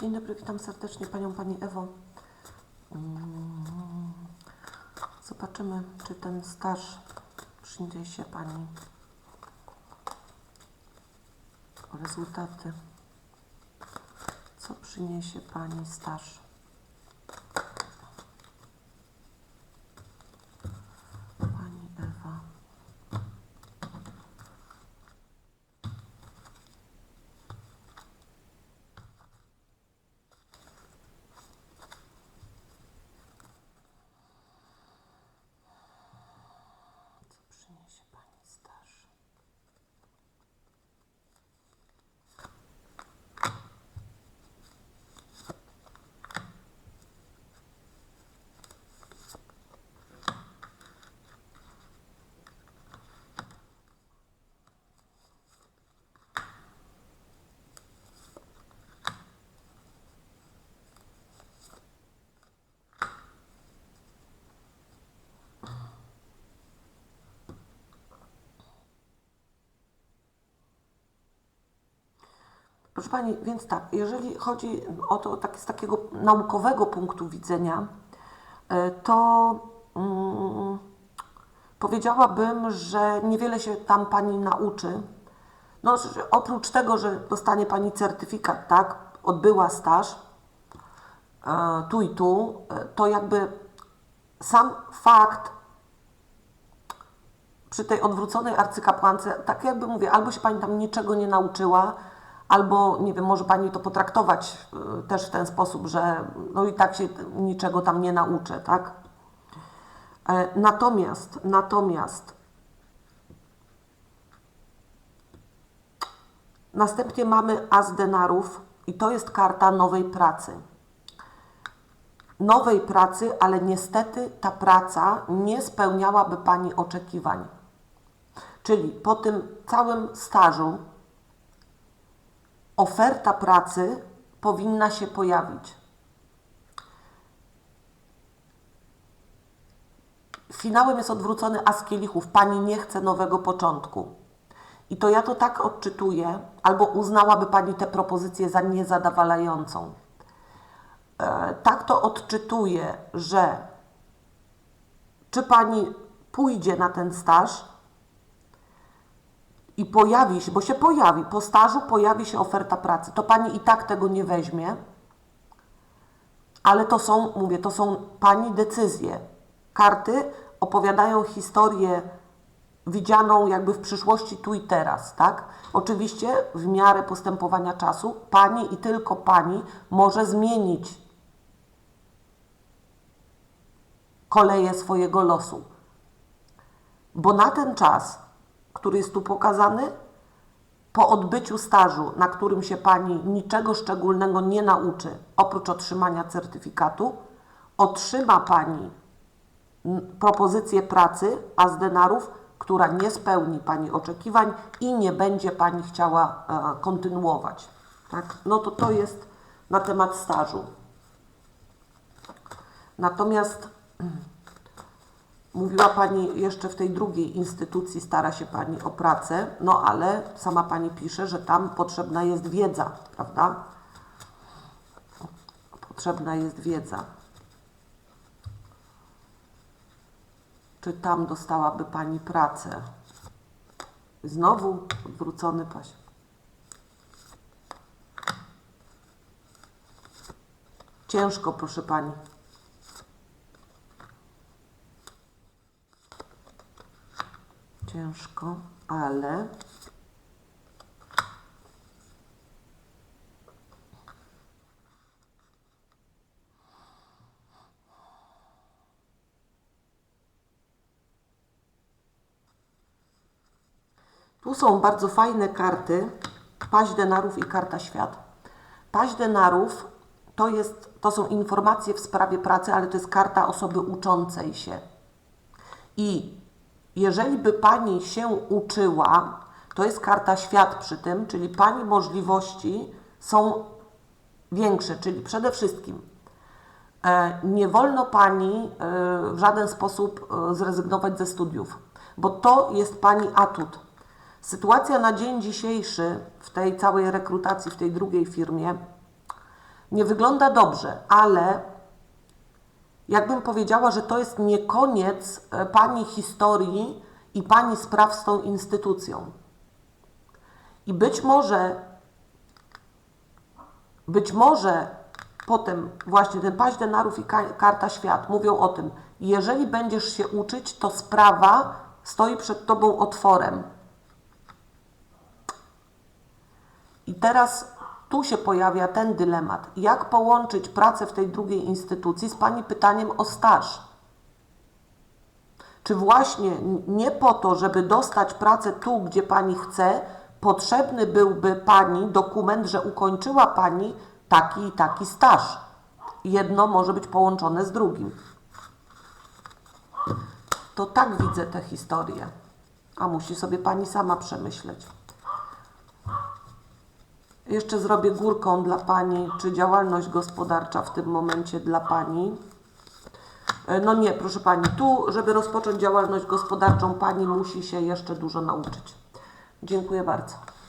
Dzień dobry, witam serdecznie Panią, Pani Ewo. Zobaczymy, czy ten staż przyniesie Pani rezultaty. Co przyniesie Pani staż? Pani Ewa. Co przyniesie Pani staż? Proszę Pani, więc tak, jeżeli chodzi o to tak, z takiego naukowego punktu widzenia, e, to mm, powiedziałabym, że niewiele się tam Pani nauczy. No, oprócz tego, że dostanie Pani certyfikat, tak, odbyła staż e, tu i tu, e, to jakby sam fakt przy tej odwróconej arcykapłance, tak jakby mówię, albo się Pani tam niczego nie nauczyła, albo nie wiem, może Pani to potraktować y, też w ten sposób, że no i tak się niczego tam nie nauczę, tak? E, Natomiast, natomiast następnie mamy as denarów i to jest karta nowej pracy. Nowej pracy, ale niestety ta praca nie spełniałaby Pani oczekiwań. Czyli po tym całym stażu oferta pracy powinna się pojawić. Finałem jest odwrócony as kielichów. Pani nie chce nowego początku. I to ja to tak odczytuję, albo uznałaby Pani tę propozycję za niezadowalającą. E, tak to odczytuję, że czy Pani pójdzie na ten staż, i pojawi się, bo się pojawi, po stażu pojawi się oferta pracy, to Pani i tak tego nie weźmie, ale to są, mówię, to są Pani decyzje. Karty opowiadają historię widzianą jakby w przyszłości tu i teraz, tak? Oczywiście w miarę postępowania czasu Pani i tylko Pani może zmienić koleje swojego losu. Bo na ten czas który jest tu pokazany, po odbyciu stażu, na którym się Pani niczego szczególnego nie nauczy, oprócz otrzymania certyfikatu, otrzyma Pani propozycję pracy az denarów, która nie spełni Pani oczekiwań i nie będzie Pani chciała e, kontynuować. Tak? No to to jest na temat stażu. Natomiast Mówiła Pani jeszcze w tej drugiej instytucji, stara się Pani o pracę, no ale sama Pani pisze, że tam potrzebna jest wiedza, prawda? Potrzebna jest wiedza. Czy tam dostałaby Pani pracę? Znowu odwrócony paś. Ciężko, proszę Pani. Ciężko, ale tu są bardzo fajne karty, paź denarów i karta świat. Paź denarów to, jest, to są informacje w sprawie pracy, ale to jest karta osoby uczącej się. I jeżeli by Pani się uczyła, to jest karta świat przy tym, czyli Pani możliwości są większe, czyli przede wszystkim e, nie wolno Pani e, w żaden sposób e, zrezygnować ze studiów, bo to jest Pani atut. Sytuacja na dzień dzisiejszy w tej całej rekrutacji, w tej drugiej firmie, Nie wygląda dobrze, ale jakbym powiedziała, że to jest nie koniec e, Pani historii i Pani spraw z tą instytucją. I być może, być może potem właśnie ten paź denarów i ka- karta świat mówią o tym, jeżeli będziesz się uczyć, to sprawa stoi przed Tobą otworem. I teraz tu się pojawia ten dylemat. Jak połączyć pracę w tej drugiej instytucji z Pani pytaniem o staż? Czy właśnie nie po to, żeby dostać pracę tu, gdzie Pani chce, potrzebny byłby Pani dokument, że ukończyła Pani taki i taki staż? Jedno może być połączone z drugim. To tak widzę tę historię. A musi sobie Pani sama przemyśleć. Jeszcze zrobię górką dla Pani, czy działalność gospodarcza w tym momencie dla Pani. E, No nie, proszę Pani, tu, żeby rozpocząć działalność gospodarczą, Pani musi się jeszcze dużo nauczyć. Dziękuję bardzo.